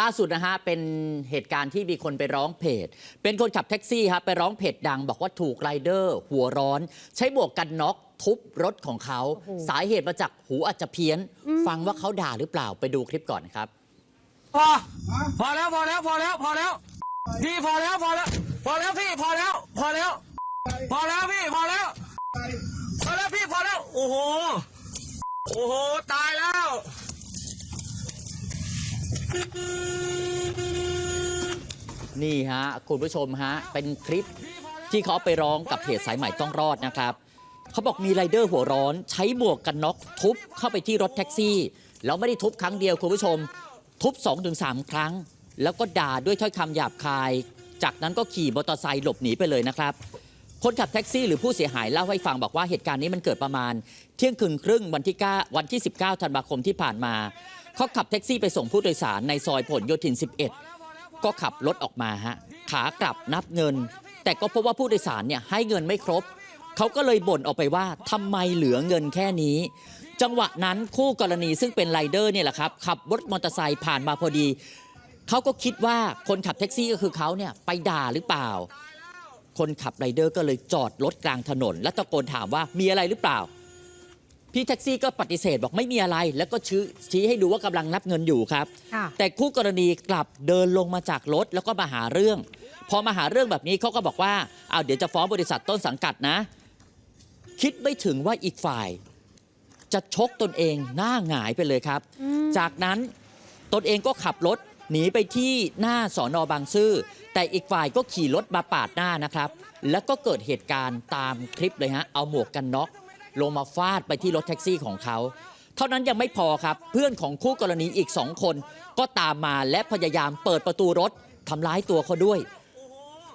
ล่าสุดนะฮะเป็นเหตุการณ์ที่มีคนไปร้องเพจ เป็นคนขับแท็กซี่ครับไปร้องเพจดัง บอกว่าถูกไรเดอร์ หัวร้อน ใช้หมวกกันน็อกทุบรถของเขาโอ้โหสาเหตุมาจากหูอาจจะเพี้ยน ฟังว่าเขาด่าหรือเปล่าไปดูคลิปก่อนครับ พอ พอแล้วพอแล้วพอแล้วพอแล้วพี่พอแล้วพอแล้วพอแล้วพี่พอแล้ว พอแล้ว พอแล้วพี่พอแล้ว พอแล้วพี่พอแล้ว โอ้โห โอ้โห ตายแล้ว นี่ฮะ คุณผู้ชมฮะ เป็นคลิปที่เขาไปร้องกับเพจสายใหม่ต้องรอดนะครับ เขาบอกมีไรเดอร์หัวร้อน ใช้หมวกกันน็อกทุบเข้าไปที่รถแท็กซี่ แล้วไม่ได้ทุบครั้งเดียวคุณผู้ชม ทุบ 2-3 ครั้ง แล้วก็ด่าด้วยถ้อยคำหยาบคาย จากนั้นก็ขี่มอเตอร์ไซค์หลบหนีไปเลยนะครับคนขับแท็กซี่หรือผู้เสียหายเล่าให้ฟังบอกว่าเหตุการณ์นี้มันเกิดประมาณ เที่ยงคืนครึ่งวันที่9วันที่ 19 ธันวาคมที่ผ่านมา เขาขับแท็กซี่ไปส่งผู้โดยสารในซอยผลโยธิน 11 ก็ขับรถออกมาฮะขากลับนับเงิน แต่ก็พบว่าผู้โดยสารเนี่ยให้เงินไม่ครบ เขาก็เลยบ่นออกไปว่าทำไมเหลือเงินแค่นี้ จังหวะนั้นคู่กรณีซึ่งเป็นไรเดอร์เนี่ยแหละครับขับรถมอเตอร์ไซค์ผ่านมาพอดี เขาก็คิดว่าคนขับแท็กซี่ก็คือเขาเนี่ยไปด่าหรือเปล่า คนขับไรเดอร์ก็เลยจอดรถกลางถนน และตะโกนถามว่ามีอะไรหรือเปล่า พี่แท็กซี่ก็ปฏิเสธบอกไม่มีอะไร แล้วก็ชี้ชี้ให้ดูว่ากำลังนับเงินอยู่ครับ ค่ะ แต่คู่กรณีกลับเดินลงมาจากรถแล้วก็มาหาเรื่อง พอมาหาเรื่องแบบนี้เขาก็บอกว่าเอาวเดี๋ยวจะฟ้องบริษัทต้นสังกัดนะ คิดไม่ถึงว่าอีกฝ่าย จะชกตนเองหน้าหงายไปเลยครับอืมจากนั้นตนเองก็ขับรถหนีไปที่หน้าสอนอบางซื่อ แต่อีกฝ่ายก็ขี่รถมาปาดหน้านะครับ แล้วก็เกิดเหตุการณ์ตามคลิปเลยฮะ เอาหมวกกันน็อก ลงมาฟาดไปที่รถแท็กซี่ของเขา เท่านั้นยังไม่พอครับ เพื่อนของคู่กรณีอีกสองคน ก็ตามมาและพยายามเปิดประตูรถทำร้ายตัวเขาด้วย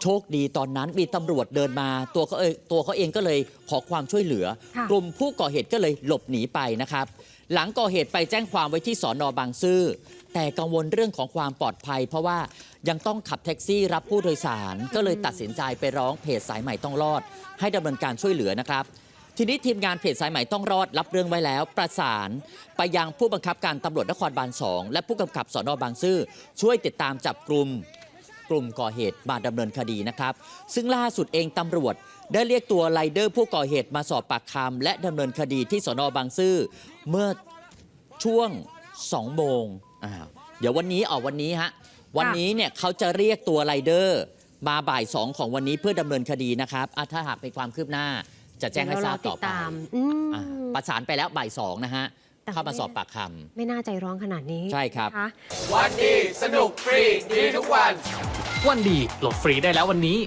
โชคดีตอนนั้นมีตำรวจเดินมาตัวเขาเอยตัวเขาเองก็เลยขอความช่วยเหลือ ค่ะ กลุ่มผู้ก่อเหตุก็เลยหลบหนีไปนะครับ หลังก่อเหตุไปแจ้งความไว้ที่สอนอบางซื่อ แต่กังวลเรื่องของความปลอดภัย เพราะว่ายังต้องขับแท็กซี่รับผู้โดยสาร ก็เลยตัดสินใจไปร้องเพจสายใหม่ต้องรอด ให้ดำเนินการช่วยเหลือนะครับ ทีนี้ทีมงานเพจสายใหม่ต้องรอดรับเรื่องไว้แล้ว ประสานไปยังผู้บังคับการตำรวจนครบาล2และผู้กำกับสอนอบางซื่อช่วยติดตามจับกลุ่มกลุ่มก่อเหตุมาดำเนินคดีนะครับ ซึ่งล่าสุดเองตำรวจได้เรียกตัวไรเดอร์ผู้ก่อเหตุมาสอบปากคำและดำเนินคดีที่สนบางซื่อเมื่อช่วง2โมงเดี๋ยววันนี้ออกวันนี้ฮะวันนี้เนี่ยเขาจะเรียกตัวไรเดอร์มาบ่าย2ของวันนี้เพื่อดำเนินคดีนะครับถ้าหากเป็นความคืบหน้า จะแจ้งให้ทราบต่อไปเดี๋ยวเติดตามอืมอะประสานไปแล้วบ่ายสองนะฮะแต่เข้ามาไม่สอบปากคไม่น่าใจร้อนขนาดนี้ใช่ครับนะคะวันดีสนุกฟรีดีทุกวัน วันดีโหลดฟรีได้แล้ววันนี้